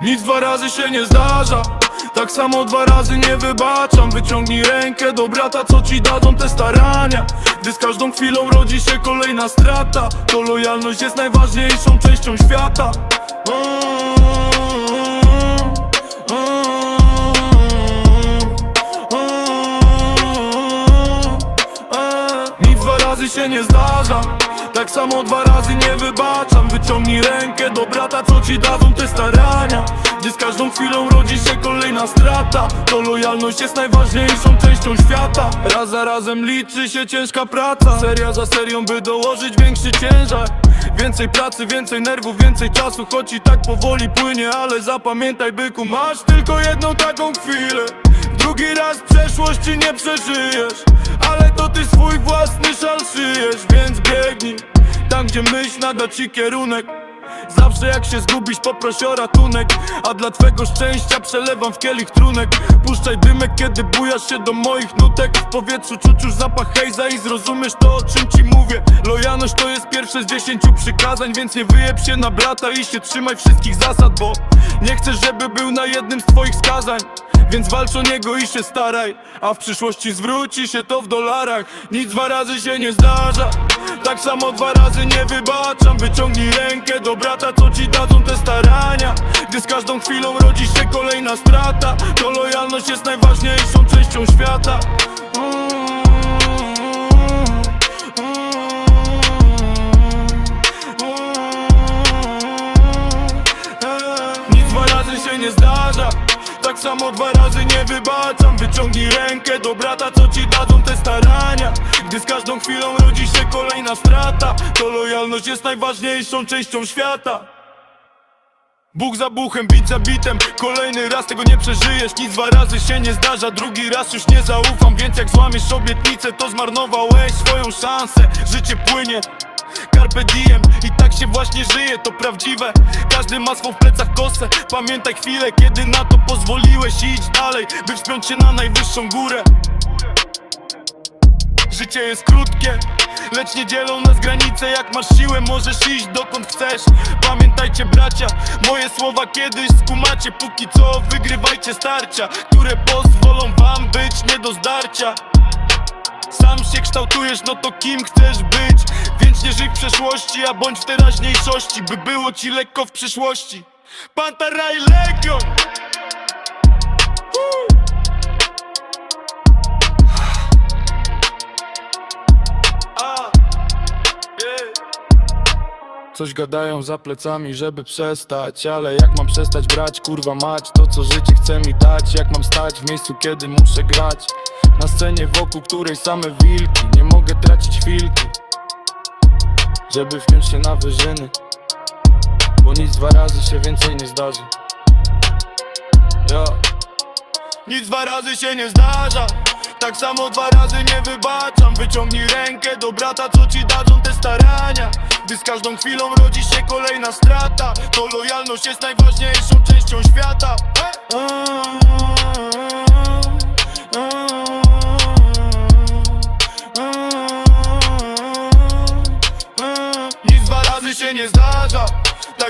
Nic dwa razy się nie zdarza. Tak samo dwa razy nie wybaczam. Wyciągnij rękę do brata, co ci dadzą te starania. Gdy z każdą chwilą rodzi się kolejna strata To lojalność jest najważniejszą częścią świata razy się nie zdarza Tak samo dwa razy nie wybaczam. Wyciągnij rękę do brata, co ci dadzą te starania? Gdzie z każdą chwilą rodzi się kolejna strata? To lojalność jest najważniejszą częścią świata. Raz za razem liczy się ciężka praca. Seria za serią, by dołożyć większy ciężar. Więcej pracy, więcej nerwów, więcej czasu. Choć i tak powoli płynie, ale zapamiętaj byku Masz tylko jedną taką chwilę Drugi raz przeszłości nie przeżyjesz Ale to ty swój własny szal szyjesz. Więc biegnij tam gdzie myśl nada ci kierunek. Zawsze jak się zgubisz poproś o ratunek. A dla twego szczęścia przelewam w kielich trunek. Puszczaj dymek kiedy bujasz się do moich nutek. W powietrzu czuć już zapach hejza i zrozumiesz to o czym ci mówię. Lojalność to jest pierwsze z dziesięciu przykazań Więc nie wyjeb się na brata i się trzymaj wszystkich zasad Bo nie chcesz żeby był na jednym z twoich skazań więc walcz o niego i się staraj A w przyszłości zwróci się to w dolarach. Nic dwa razy się nie zdarza Tak samo dwa razy nie wybaczam. Wyciągnij rękę do brata, co ci dadzą te starania. Gdy z każdą chwilą rodzi się kolejna strata To lojalność jest najważniejszą częścią świata. Nic dwa razy się nie zdarza Samo dwa razy nie wybaczam Wyciągnij rękę do brata, co ci dadzą te starania. Gdy z każdą chwilą rodzi się kolejna strata To lojalność jest najważniejszą częścią świata. Bóg za buchem, bit za bitem Kolejny raz tego nie przeżyjesz. Nic dwa razy się nie zdarza Drugi raz już nie zaufam. Więc jak złamiesz obietnicę To zmarnowałeś swoją szansę. Życie płynie Carpe diem I tak się właśnie żyje, to prawdziwe. Każdy ma swą w plecach kosę. Pamiętaj chwilę, kiedy na to pozwoliłeś I idź dalej, by wspiąć się na najwyższą górę. Życie jest krótkie, lecz nie dzielą nas granice. Jak masz siłę, możesz iść dokąd chcesz. Pamiętajcie bracia, moje słowa kiedyś skumacie. Póki co wygrywajcie starcia Które pozwolą wam być nie do zdarcia. Sam się kształtujesz, no to kim chcesz być Więc nie żyj w przeszłości, a bądź w teraźniejszości By było ci lekko w przyszłości. Pantera i Legion. Coś gadają za plecami, żeby przestać Ale jak mam przestać brać, kurwa mać? To co życie chce mi dać Jak mam stać w miejscu, kiedy muszę grać? Na scenie wokół której same wilki Nie mogę tracić chwilki Żeby wpiąć się na wyżyny Bo nic dwa razy się więcej nie zdarzy. Ja nic dwa razy się nie zdarza Tak samo dwa razy nie wybaczam. Wyciągnij rękę do brata, co ci dadzą te starania. Gdy z każdą chwilą rodzi się kolejna strata To lojalność jest najważniejszą częścią świata. Nic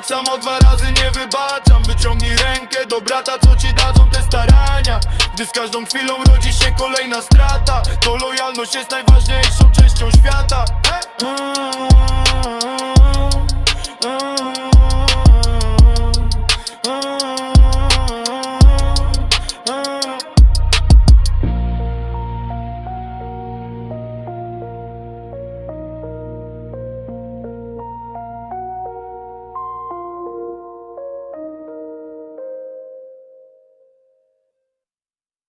Samo dwa razy nie wybaczam. Wyciągnij rękę do brata, co ci dadzą te starania? Gdy z każdą chwilą rodzi się kolejna strata To lojalność jest najważniejszą częścią świata